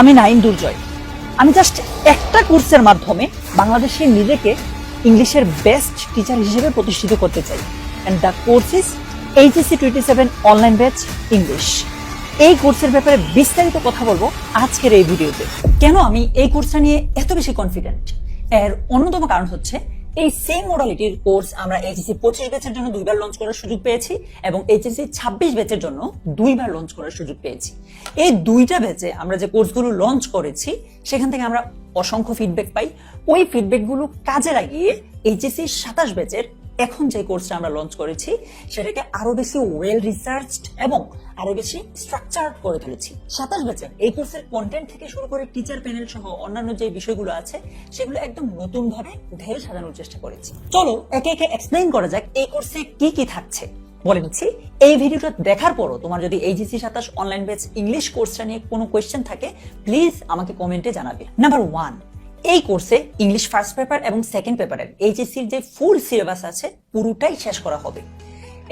আমি নাইন দুর্জয়। আমি জাস্ট একটা কোর্সের মাধ্যমে বাংলাদেশে নিজেকে ইংলিশের বেস্ট টিচার হিসেবে প্রতিষ্ঠিত করতে চাই। And the course is HSC twenty seven online batch English এই কোর্সের ব্যাপারে বিস্তারিত কথা বলব আজকের এই ভিডিওতে কেন আমি এই কোর্সটা নিয়ে এত বেশি কনফিডেন্ট এর অন্যতম কারণ হচ্ছে এই সেম মোডালিটির কোর্স আমরা এইচএসি পঁচিশ ব্যাচের জন্য দুইবার লঞ্চ করার সুযোগ পেয়েছি এবং এইচএসি ছাব্বিশ ব্যাচের জন্য দুইবার লঞ্চ করার সুযোগ পেয়েছি। এই দুইটা ব্যাচে আমরা যে কোর্সগুলো লঞ্চ করেছি, সেখান থেকে আমরা অসংখ্য ফিডব্যাক পাই। ওই ফিডব্যাকগুলো কাজে লাগিয়ে এইচএসি সাতাশ ব্যাচের এখন যে কোর্সটা আমরা লঞ্চ করেছি, সেটাকে আরও বেশি ওয়েল রিসার্চড এবং আরও বেশি স্ট্রাকচার করে তুলেছি। সাতাশ ব্যাচের এই কোর্সের কন্টেন্ট থেকে শুরু করে টিচার প্যানেল সহ অন্যান্য যে বিষয়গুলো আছে, সেগুলো একদম নতুন ভাবে ঢের সাজানোর চেষ্টা করেছি। চলো, একে একে এক্সপ্লেইন করা যাক এই কোর্সে কি কি থাকছে। বলে নিচ্ছি, এই ভিডিওটা দেখার পরও তোমার যদি এইচএসসি সাতাশ অনলাইন বেচ ইংলিশ কোর্সটা নিয়ে কোনো কোয়েশ্চেন থাকে প্লিজ আমাকে কমেন্টে জানাবে। নাম্বার ওয়ান এই কোর্সে ইংলিশ ফার্স্ট পেপার এবং সেকেন্ড পেপারের এইচএসসির যে ফুল সিলেবাস আছে, পুরোটাই শেষ করা হবে।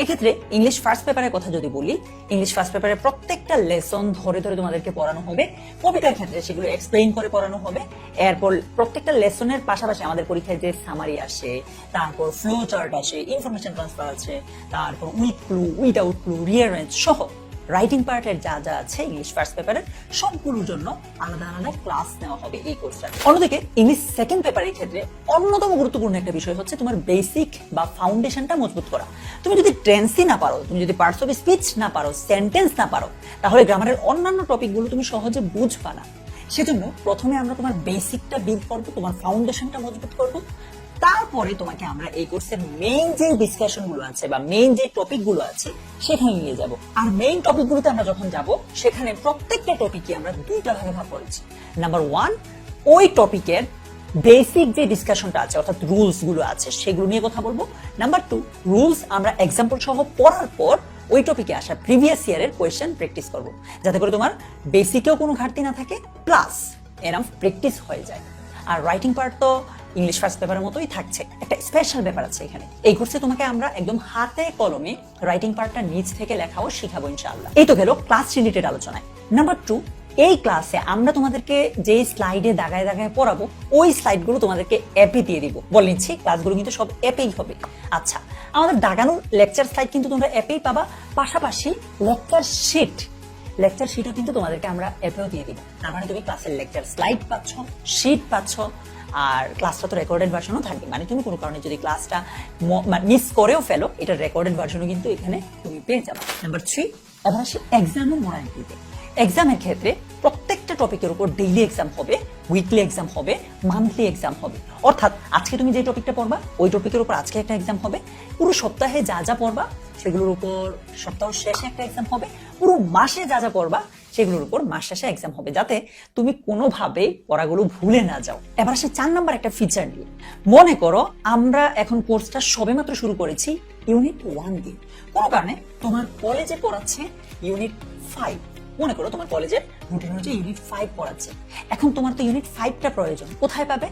এক্ষেত্রে ইংলিশ ফার্স্ট পেপারের কথা যদি বলি ইংলিশ ফার্স্ট পেপারের প্রত্যেকটা লেসন ধরে ধরে তোমাদেরকে পড়ানো হবে। কবিতার ক্ষেত্রে সেগুলো এক্সপ্লেইন করে পড়ানো হবে। এরপর প্রত্যেকটা লেসনের পাশাপাশি আমাদের পরীক্ষায় যে সামারি আসে, তারপর ফ্লো চার্ট আসে ইনফরমেশন ট্রান্সফার আছে, তারপর with clue without clue rearrange সহ রাইটিং পার্টের যা যা আছে ইংলিশ ফার্স্ট পেপারের সবগুলোর জন্য আলাদা আলাদা ক্লাস নেওয়া হবে এই কোর্সটা অন্যদিকে ইংলিশ সেকেন্ড পেপারের ক্ষেত্রে অন্যতম গুরুত্বপূর্ণ একটা বিষয় হচ্ছে তোমার বেসিক বা ফাউন্ডেশনটা মজবুত করা। তুমি যদি টেন্সই না পারো, তুমি যদি পার্টস অফ স্পিচ না পারো সেন্টেন্স না পারো, তাহলে গ্রামারের অন্যান্য টপিকগুলো তুমি সহজে বুঝবা না। সেজন্য প্রথমে আমরা তোমার বেসিকটা বিল্ড করব, তোমার ফাউন্ডেশনটা মজবুত করব তারপরে তোমাকে আমরা এই কোর্সের মেইন যে ডিসকাশনগুলো আছে বা মেইন যে টপিকগুলো আছে, সেখানে নিয়ে যাব। আর মেইন টপিক গুলোতে আমরা যখন যাব, সেখানে প্রত্যেকটা টপিকই আমরা দুইটা ভাগে ভাগ করেছি। নাম্বার ওয়ান ওই টপিকের বেসিক যে ডিসকাশনটা আছে, অর্থাৎ রুলসগুলো আছে, সেগুলো নিয়ে কথা বলব। নাম্বার টু রুলস আমরা এক্সাম্পল সহ পড়ার পর ওই টপিকে আসা প্রিভিয়াস ইয়ারের কোয়েশ্চেন প্র্যাকটিস করব। যাতে করে তোমার বেসিকেও কোনো ঘাটতি না থাকে প্লাস এরম প্র্যাকটিস হয়ে যায়। আর রাইটিং পার্ট তো ইংলিশ ফার্স্ট পেপারের মতোই থাকছে। একটা স্পেশাল ব্যাপার আছে এখানে। এই কোর্সে তোমাকে আমরা একদম হাতে কলমে রাইটিং পার্টটা নিজ থেকে লেখাও শিখাবো ইনশাআল্লাহ। এই তো গেল ক্লাস রিলেটেড আলোচনায়। নাম্বার টু এই ক্লাসে আমরা তোমাদেরকে যে স্লাইডে দাগায় দাগায় পড়াবো, ওই স্লাইডগুলো তোমাদেরকে অ্যাপে দিয়ে দিব। বলে নিচ্ছি ক্লাসগুলো কিন্তু সব অ্যাপেই হবে। আচ্ছা আমাদের দাগানো লেকচার স্লাইড কিন্তু তোমরা অ্যাপেই পাবা। পাশাপাশি লেকচার শিট লেকচার শিটও কিন্তু তোমাদেরকে আমরা অ্যাপেও দিয়ে দিব। তার মানে তুমি ক্লাসের লেকচার স্লাইড পাচ্ছ শিট পাচ্ছ আর ক্লাসটা তো রেকর্ডেড ভার্সনও থাকবে মানে তুমি কোনো কারণে যদি ক্লাসটা মিস করেও ফেলো, এটা রেকর্ডেড ভার্সনও কিন্তু এখানে তুমি পেয়ে যাবে। নাম্বার থ্রি এবার আসি এক্সামের মোডালিটিতে এক্সামের ক্ষেত্রে প্রত্যেকটা টপিকের উপর ডেইলি এক্সাম হবে উইকলি এক্সাম হবে মান্থলি এক্সাম হবে। অর্থাৎ আজকে তুমি যে টপিকটা পড়বা, ওই টপিকের উপর আজকে একটা এক্সাম হবে, পুরো সপ্তাহে যা যা পড়বা, সেগুলোর উপর সপ্তাহ শেষে একটা এক্সাম হবে, পুরো মাসে যা যা পড়বা সেগুলোর উপর মাস শেষে এক্সাম হবে। যাতে তুমি কোনোভাবে পড়াগুলো ভুলে না যাও। এবার আসে চার নাম্বার একটা ফিচার নিয়ে। মনে করো আমরা এখন কোর্সটা সবেমাত্র শুরু করেছি ইউনিট ওয়ান দিয়ে। কোনো কারণে তোমার কলেজে পড়াচ্ছে ইউনিট ফাইভ মনে করো তোমার কলেজের রুটিন হচ্ছে ইউনিট ফাইভ পড়াচ্ছে। এখন তোমার তো ইউনিট ফাইভটা প্রয়োজন। কোথায় পাবে?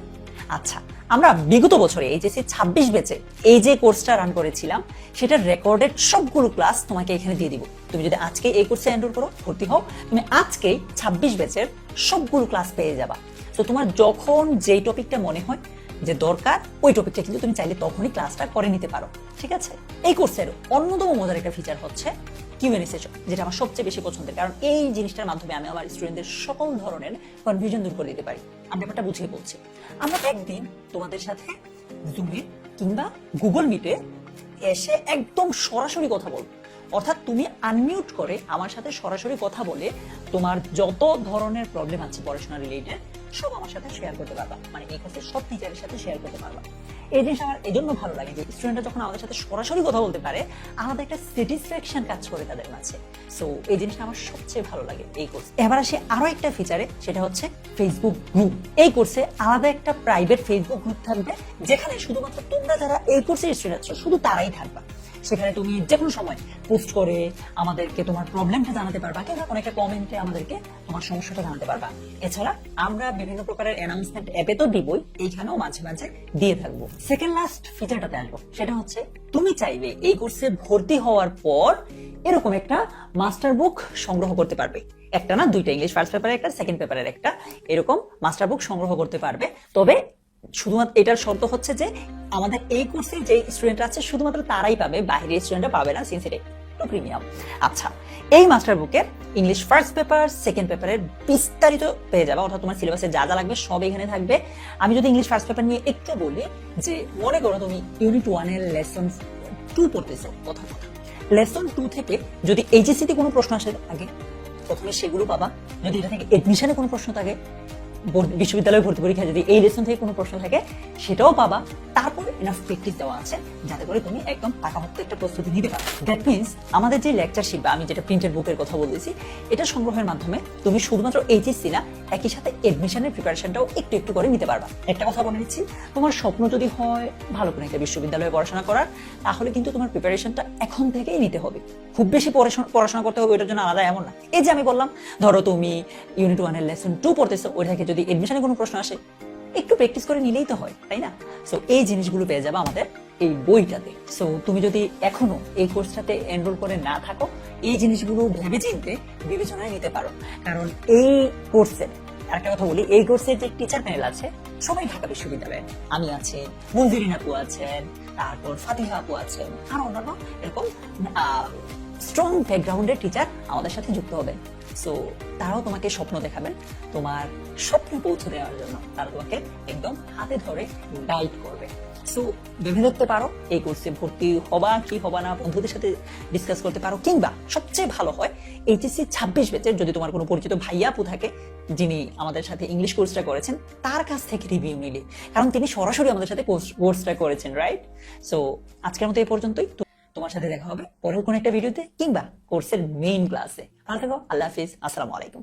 আচ্ছা আমরা বিগত বছরে এইচএসসি ছাব্বিশ বেচে এই যে কোর্সটা রান করেছিলাম। সেটার রেকর্ডেড সবগুলো ক্লাস তোমাকে এখানে দিয়ে দিব। তুমি যদি আজকে এই কোর্সে এনরোল করো, ভর্তি হও, তুমি আজকেই ছাব্বিশ বেচের সবগুলো ক্লাস পেয়ে যাবা। তো তোমার যখন যেই টপিকটা মনে হয় যে দরকার, ওই টপিকটা কিন্তু তুমি চাইলে তখনই ক্লাসটা করে নিতে পারো। ঠিক আছে? এই কোর্সের অন্যতম মজার একটা ফিচার হচ্ছে কিউএনএ সেশন যেটা আমার সবচেয়ে বেশি পছন্দের। কারণ এই জিনিসটার মাধ্যমে আমি আমার স্টুডেন্টদের সকল ধরনের কনফিউশন দূর করে দিতে পারি। আমি ব্যাপারটা বুঝিয়ে বলছি। আমরা একদিন তোমাদের সাথে জুমে কিংবা গুগল মিটে এসে একদম সরাসরি কথা বলব। অর্থাৎ তুমি আনমিউট করে আমার সাথে সরাসরি কথা বলে তোমার যত ধরনের প্রবলেম আছে পড়াশোনা রিলেটেড সব আমার সাথে শেয়ার করতে পারবা। মানে এই ক্ষেত্রে সব টিচারের সাথে শেয়ার করতে পারবা। এই জিনিসটা আমার এই জন্য ভালো লাগে যে স্টুডেন্টরা যখন আমাদের সাথে সরাসরি কথা বলতে পারে আলাদা একটা স্যাটিসফ্যাকশন কাজ করে তাদের মাঝে। সো এই জিনিসটা আমার সবচেয়ে ভালো লাগে এই কোর্স এবার আসে আরও একটা ফিচারে সেটা হচ্ছে ফেসবুক গ্রুপ এই কোর্সে আলাদা একটা প্রাইভেট ফেসবুক গ্রুপ থাকবে, যেখানে শুধুমাত্র তোমরা যারা এই কোর্সের স্টুডেন্ট শুধু তারাই থাকবা। সেখানে তুমি যে কোনো সময় পোস্ট করে আমাদেরকে তোমার প্রবলেমটা জানাতে পারবা কিংবা কোনো একটা কমেন্টে আমাদেরকে তোমার সমস্যাটা জানাতে পারবা। এছাড়া আমরা বিভিন্ন প্রকারের অ্যানাউন্সমেন্ট অ্যাপে তো দিবই, এইখানেও মাঝে মাঝে দিয়ে থাকব। সেকেন্ড লাস্ট ফিচারটাতে আসব, সেটা হচ্ছে তুমি চাইবে এই কোর্সে ভর্তি হওয়ার পর এরকম একটা মাস্টার বুক সংগ্রহ করতে পারবে। একটা না, দুইটা ইংলিশ ফার্স্ট পেপারের একটা সেকেন্ড পেপারের একটা, এরকম মাস্টার বুক সংগ্রহ করতে পারবে। তবে শুধুমাত্র এটার শর্ত হচ্ছে যে আমাদের এই কোর্সে যে স্টুডেন্ট আছে, শুধুমাত্র তারাই পাবে, বাইরের স্টুডেন্টরা পাবে না সিন্স একটু প্রিমিয়াম আচ্ছা এই মাস্টার বুকের ইংলিশ ফার্স্ট পেপার সেকেন্ড পেপারের বিস্তারিত পেয়ে যাবে, অর্থাৎ তোমার সিলেবাসে যা যা লাগবে সব এখানে থাকবে। আমি যদি ইংলিশ ফার্স্ট পেপার নিয়ে একটু বলি যে, মনে করো তুমি ইউনিট ওয়ানের লেসন টু পড়তেছো কথা কথা। লেসন টু থেকে যদি এইচএসসি তে কোনো প্রশ্ন আসে আগে, প্রথমে সেগুলো পাবা। যদি এটা থেকে এডমিশনে কোনো প্রশ্ন থাকে বিশ্ববিদ্যালয়ে ভর্তি পরীক্ষা যদি এই লেসন থেকে কোনো প্রশ্ন থাকে, সেটাও পাবা। তারপর এনাফ প্র্যাকটিস দেওয়া আছে, যাতে করে তুমি একদম পাকাপোক্ত একটা প্রস্তুতি নিতে পারো। দ্যাট মিনস আমাদের যে লেকচারশিপ বা আমি যেটা প্রিন্টেড বুকের কথা বলেছি এটা সংগ্রহের মাধ্যমে তুমি শুধুমাত্র এইচএসসি না, একই সাথে এডমিশনের প্রিপারেশনটাও একটু একটু করে নিতে পারবা। একটা কথা বলে দিচ্ছি তোমার স্বপ্ন যদি হয় ভালো করে একটা বিশ্ববিদ্যালয়ে পড়াশোনা করার, তাহলে কিন্তু তোমার প্রিপারেশনটা এখন থেকেই নিতে হবে। খুব বেশি পড়াশোনা করতে হবে, ওইটার জন্য আলাদা এমন না। এই যে আমি বললাম, ধরো তুমি ইউনিট ওয়ানের লেসন টু পড়তেছো ওই থেকে যদি এডমিশনে কোনো প্রশ্ন আসে, একটু প্র্যাকটিস করে নিলেই তো হয়, তাই না? সো এই জিনিসগুলো পেয়ে যাবে আমাদের এই বইটাতে। সো তুমি যদি এখনও এই কোর্সটাতে এনরোল করে না থাকো, এই জিনিসগুলো ভেবে চিনতে বিবেচনায় নিতে পারো। কারণ এই কোর্সের আরেকটা কথা বলি, এই কোর্সের যে টিচার প্যানেল আছে, সবাই ঢাকা বিশ্ববিদ্যালয়ের আমি আছে, মঞ্জুরিন আপু আছেন, তারপর ফাতিহা আপু আছেন, আর অন্যান্য এরকম স্ট্রং ব্যাকগ্রাউন্ডের টিচার আমাদের সাথে যুক্ত হবেন সো তারাও তোমাকে স্বপ্ন দেখাবেন, তোমার স্বপ্ন পৌঁছে দেওয়ার জন্য। তারা তোমাকে একদম হাতে ধরে গাইড করবে। সো ভেবে দেখতে পারো, এই কোর্সে ভর্তি হবা কি হবা না, বন্ধুদের সাথে ডিসকাস করতে পারো, কিংবা সবচেয়ে ভালো হয় এইচএসসি ছাব্বিশ ব্যাচের যদি তোমার কোনো পরিচিত ভাইয়া আপু থাকে, যিনি আমাদের সাথে ইংলিশ কোর্সটা করেছেন, তার কাছ থেকে রিভিউ নিলে। কারণ তিনি সরাসরি আমাদের সাথে কোর্সটা করেছেন রাইট সো আজকের মতো এই পর্যন্তই। তোমার সাথে দেখা হবে পরের কোন একটা ভিডিওতে কিংবা কোর্সের মেইন ক্লাসে ভালো থাকো, আল্লাহ হাফিজ, আসসালামু আলাইকুম।